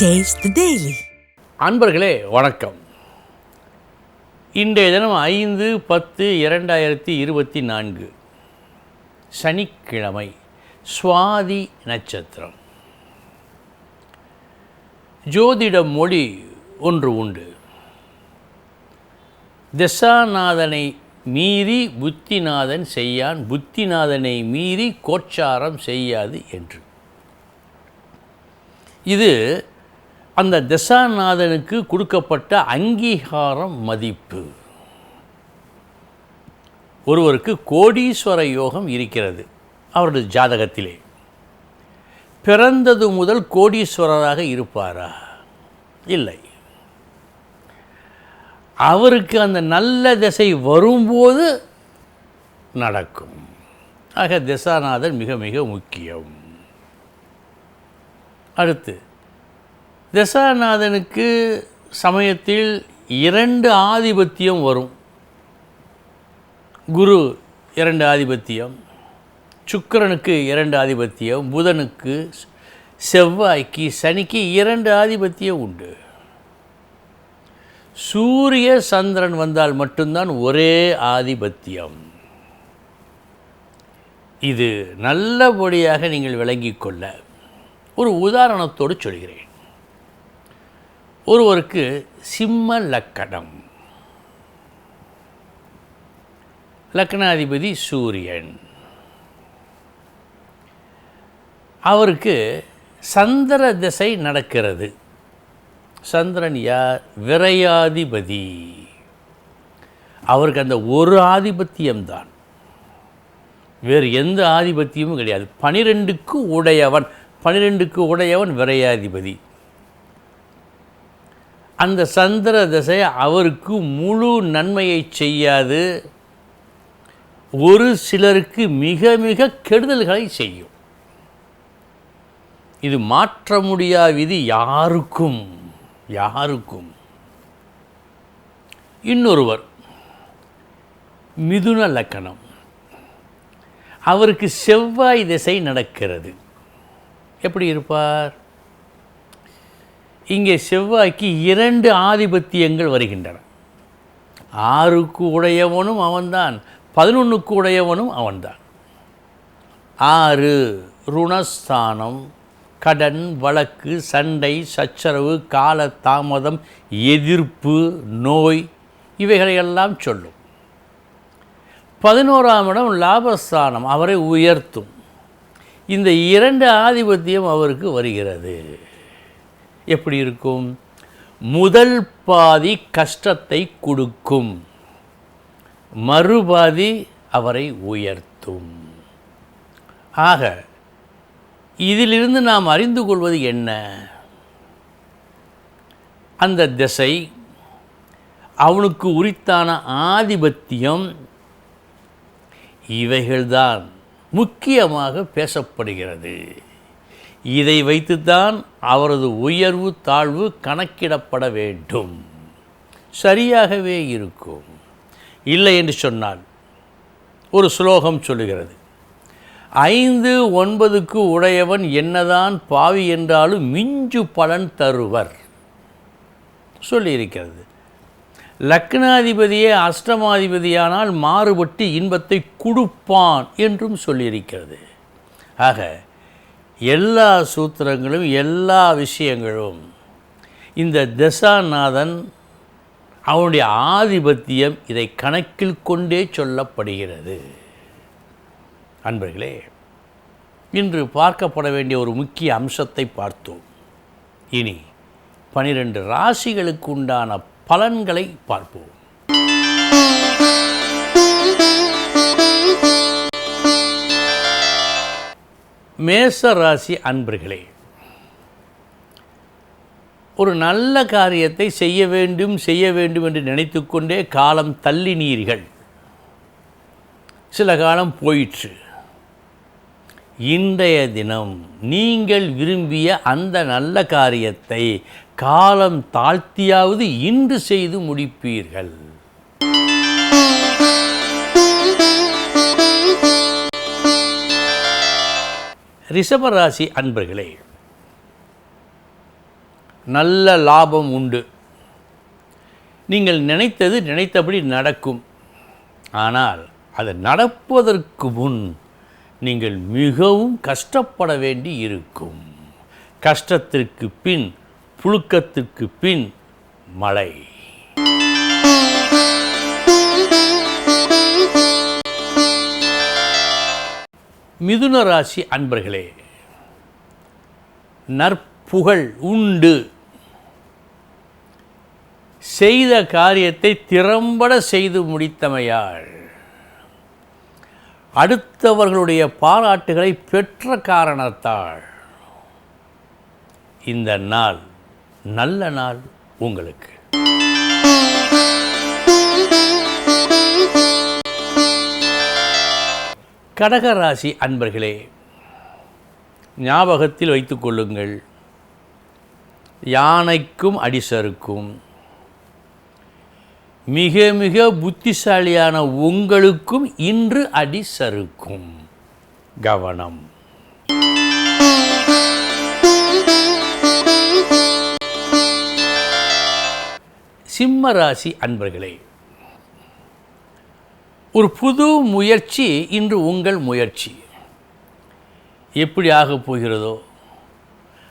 Taste daily அன்பர்களே வணக்கம். இன்றைய தினம் ஐந்து பத்து இரண்டாயிரத்தி இருபத்தி நான்கு. சனிக்கிழமை சுவாதி நட்சத்திரம். ஜோதிட மொழி ஒன்று உண்டு. தசாநாதனை மீறி புத்திநாதன் செய்யான் புத்திநாதனை மீறி கோச்சாரம் செய்யாது என்று. இது அந்த திசாநாதனுக்கு கொடுக்கப்பட்ட அங்கீகாரம் மதிப்பு. ஒருவருக்கு கோடீஸ்வர யோகம் இருக்கிறது அவரது ஜாதகத்திலே. பிறந்தது முதல் கோடீஸ்வரராக இருப்பாரா? இல்லை. அவருக்கு அந்த நல்ல திசை வரும்போது நடக்கும். ஆக திசாநாதன் மிக மிக முக்கியம். அடுத்து தசாநாதனுக்கு சமயத்தில் இரண்டு ஆதிபத்தியம் வரும். குரு இரண்டு ஆதிபத்தியம் சுக்கரனுக்கு இரண்டு ஆதிபத்தியம் புதனுக்கு செவ்வாய்க்கு சனிக்கு இரண்டு ஆதிபத்தியம் உண்டு. சூரிய சந்திரன் வந்தால் மட்டும்தான் ஒரே ஆதிபத்தியம். இது நல்லபடியாக நீங்கள் விளங்கிக் கொள்ள ஒரு உதாரணத்தோடு சொல்கிறேன். ஒருவருக்கு சிம்ம லக்கணம். லக்னாதிபதி சூரியன். அவருக்கு சந்திர திசை நடக்கிறது. சந்திரன் யார்? விரையாதிபதி. அவருக்கு அந்த ஒரு ஆதிபத்தியம்தான். வேறு எந்த ஆதிபத்தியமும் கிடையாது. பனிரெண்டுக்கு உடையவன் பனிரெண்டுக்கு உடையவன் விரையாதிபதி. அந்த சந்திர திசை அவருக்கு முழு நன்மையை செய்யாது. ஒரு சிலருக்கு மிக மிக கெடுதல்களை செய்யும். இது மாற்ற முடியா விதி யாருக்கும் யாருக்கும். இன்னொருவர் மிதுன லக்கணம். அவருக்கு செவ்வாய் திசை நடக்கிறது. எப்படி இருப்பார்? இங்கே செவ்வாய்க்கு இரண்டு ஆதிபத்தியங்கள் வருகின்றன. ஆறுக்கு உடையவனும் அவன்தான் பதினொன்றுக்கு உடையவனும் அவன்தான். ஆறு ருணஸ்தானம் கடன் வழக்கு சண்டை சச்சரவு கால தாமதம் எதிர்ப்பு நோய் இவைகளையெல்லாம் சொல்லும். பதினோராம் இடம் லாபஸ்தானம் அவரை உயர்த்தும். இந்த இரண்டு ஆதிபத்தியம் அவருக்கு வருகிறது. எப்படி இருக்கும்? முதல் பாதி கஷ்டத்தை கொடுக்கும். மறுபாதி அவரை உயர்த்தும். ஆக இதிலிருந்து நாம் அறிந்து கொள்வது என்ன? அந்த திசை அவனுக்கு உரித்தான ஆதிபத்தியம் இவைகள்தான் முக்கியமாக பேசப்படுகிறது. இதை வைத்துத்தான் அவரது உயர்வு தாழ்வு கணக்கிடப்பட வேண்டும். சரியாகவே இருக்கும். இல்லை என்று சொன்னால் ஒரு ஸ்லோகம் சொல்லுகிறது. ஐந்து ஒன்பதுக்கு உடையவன் என்னதான் பாவி என்றாலும் மிஞ்சு பலன் தருவர். சொல்லியிருக்கிறது. லக்னாதிபதியே அஷ்டமாதிபதியானால் மாறுபட்டு இன்பத்தை கொடுப்பான் என்றும் சொல்லியிருக்கிறது. ஆக எல்லா சூத்திரங்களும் எல்லா விஷயங்களும் இந்த தசாநாதன் அவனுடைய ஆதிபத்தியம் இதை கணக்கில் கொண்டே சொல்லப்படுகிறது. அன்பர்களே இன்று பார்க்கப்பட வேண்டிய ஒரு முக்கிய அம்சத்தை பார்த்தோம். இனி பனிரெண்டு ராசிகளுக்கு உண்டான பலன்களை பார்ப்போம். மேச ராசி அன்பர்களே ஒரு நல்ல காரியத்தை செய்ய வேண்டும் செய்ய வேண்டும் என்று நினைத்துக்கொண்டே காலம் தள்ளினீர்கள் சில காலம் போயிற்று. இன்றைய தினம் நீங்கள் விரும்பிய அந்த நல்ல காரியத்தை காலம் தாழ்த்தியாவது இன்று செய்து முடிப்பீர்கள். ரிஷபராசி அன்பர்களே நல்ல லாபம் உண்டு. நீங்கள் நினைத்தது நினைத்தபடி நடக்கும். ஆனால் அது நடப்பதற்கு முன் நீங்கள் மிகவும் கஷ்டப்பட வேண்டி இருக்கும். கஷ்டத்திற்கு பின் புழுக்கத்திற்கு பின் மழை. மிதுன ராசி அன்பர்களே நற்புகழ் உண்டு. செய்த காரியத்தை திறம்பட செய்து முடித்தமையாள் அடுத்தவர்களுடைய பாராட்டுகளை பெற்ற காரணத்தால் இந்த நாள் நல்ல நாள் உங்களுக்கு. கடகராசி அன்பர்களே ஞாபகத்தில் வைத்துக்கொள்ளுங்கள் யானைக்கும் அடிசருக்கும். மிக மிக புத்திசாலியான உங்களுக்கும் இன்று அடிசருக்கும். கவனம். சிம்ம ராசி அன்பர்களே ஒரு புது முயற்சி இன்று உங்கள் முயற்சி. எப்படி ஆகப் போகிறதோ?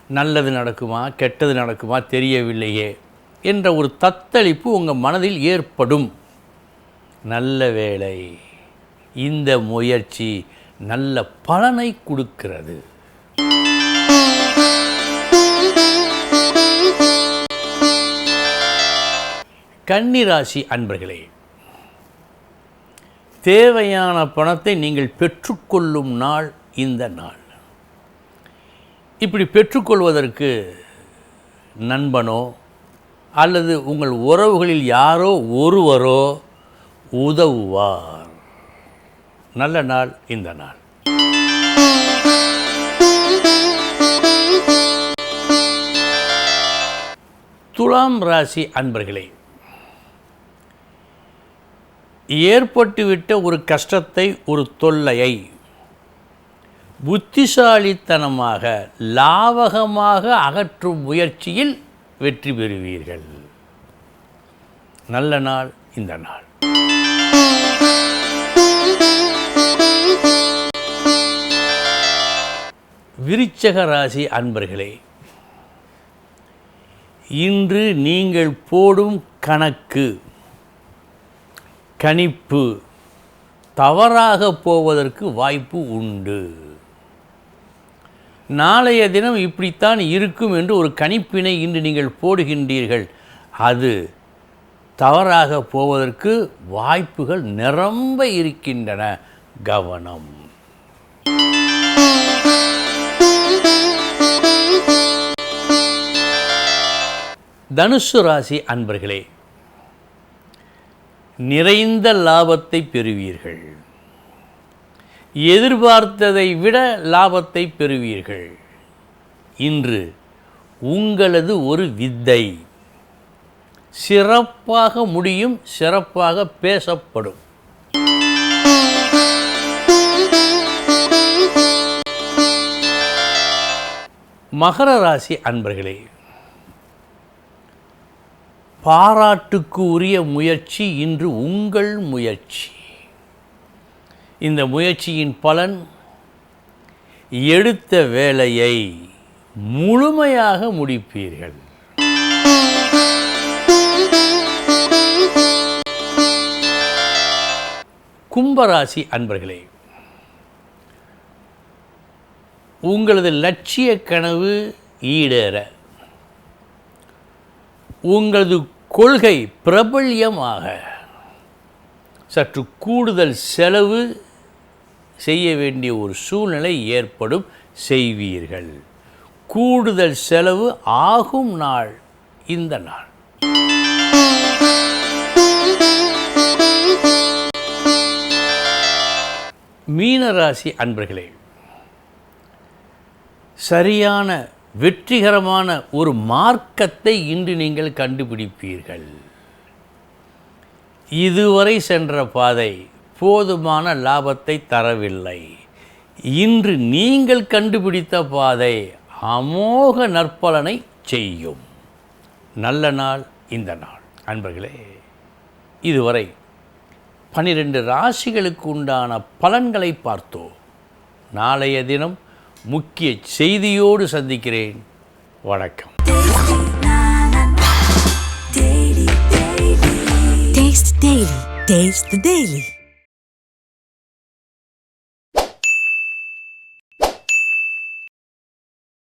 நல்லது நடக்குமா? கெட்டது நடக்குமா? தெரியவில்லையே என்ற ஒரு தத்தளிப்பு உங்கள் மனதில் ஏற்படும். நல்ல வேலை இந்த முயற்சி நல்ல பலனை கொடுக்கிறது. கன்னிராசி அன்பர்களே தேவையான பணத்தை நீங்கள் பெற்றுக்கொள்ளும் நாள் இந்த நாள். இப்படி பெற்றுக்கொள்வதற்கு நண்பனோ அல்லது உங்கள் உறவுகளில் யாரோ ஒருவரோ உதவுவார். நல்ல நாள் இந்த நாள். துலாம் ராசி அன்பர்களே ஏற்பட்டுவிட்ட ஒரு கஷ்டத்தை ஒரு தொல்லையை. புத்திசாலித்தனமாக லாவகமாக அகற்றும் முயற்சியில் வெற்றி பெறுவீர்கள். நல்ல நாள் இந்த நாள். விருச்சக ராசி அன்பர்களே இன்று நீங்கள் போடும் கணக்கு கணிப்பு. தவறாக போவதற்கு வாய்ப்பு உண்டு. நாளைய தினம் இப்படித்தான் இருக்கும் என்று ஒரு கணிப்பினை இன்று நீங்கள் போடுகின்றீர்கள். அது தவறாக போவதற்கு வாய்ப்புகள் நிரம்ப இருக்கின்றன. கவனம். தனுசு ராசி அன்பர்களே நிறைந்த லாபத்தை பெறுவீர்கள். எதிர்பார்த்ததை விட லாபத்தை பெறுவீர்கள். இன்று உங்களது ஒரு வித்தை சிறப்பாக முடியும் சிறப்பாக பேசப்படும். மகர ராசி அன்பர்களே பாராட்டுக்கு உரிய முயற்சி இன்று உங்கள் முயற்சி. இந்த முயற்சியின் பலன் எடுத்த வேலையை முழுமையாக முடிப்பீர்கள். கும்பராசி அன்பர்களே உங்களது லட்சிய கனவு ஈடேற. உங்களது கொள்கை பிரபல்யமாக. சற்று கூடுதல் செலவு செய்ய வேண்டிய ஒரு சூழ்நிலை ஏற்படும் செய்வீர்கள். கூடுதல் செலவு ஆகும் நாள் இந்த நாள். மீனராசி அன்பர்களே சரியான வெற்றிகரமான ஒரு மார்க்கத்தை இன்று நீங்கள் கண்டுபிடிப்பீர்கள். இதுவரை சென்ற பாதை போதுமான லாபத்தை தரவில்லை. இன்று நீங்கள் கண்டுபிடித்த பாதை அமோக நற்பலனை செய்யும். நல்ல நாள் இந்த நாள். அன்பர்களே இதுவரை பனிரெண்டு ராசிகளுக்கு உண்டான பலன்களை பார்த்தோம். நாளைய தினம் முக்கிய செய்தியோடு சந்திக்கிறேன் வணக்கம் Taste the Daily. Taste the Daily.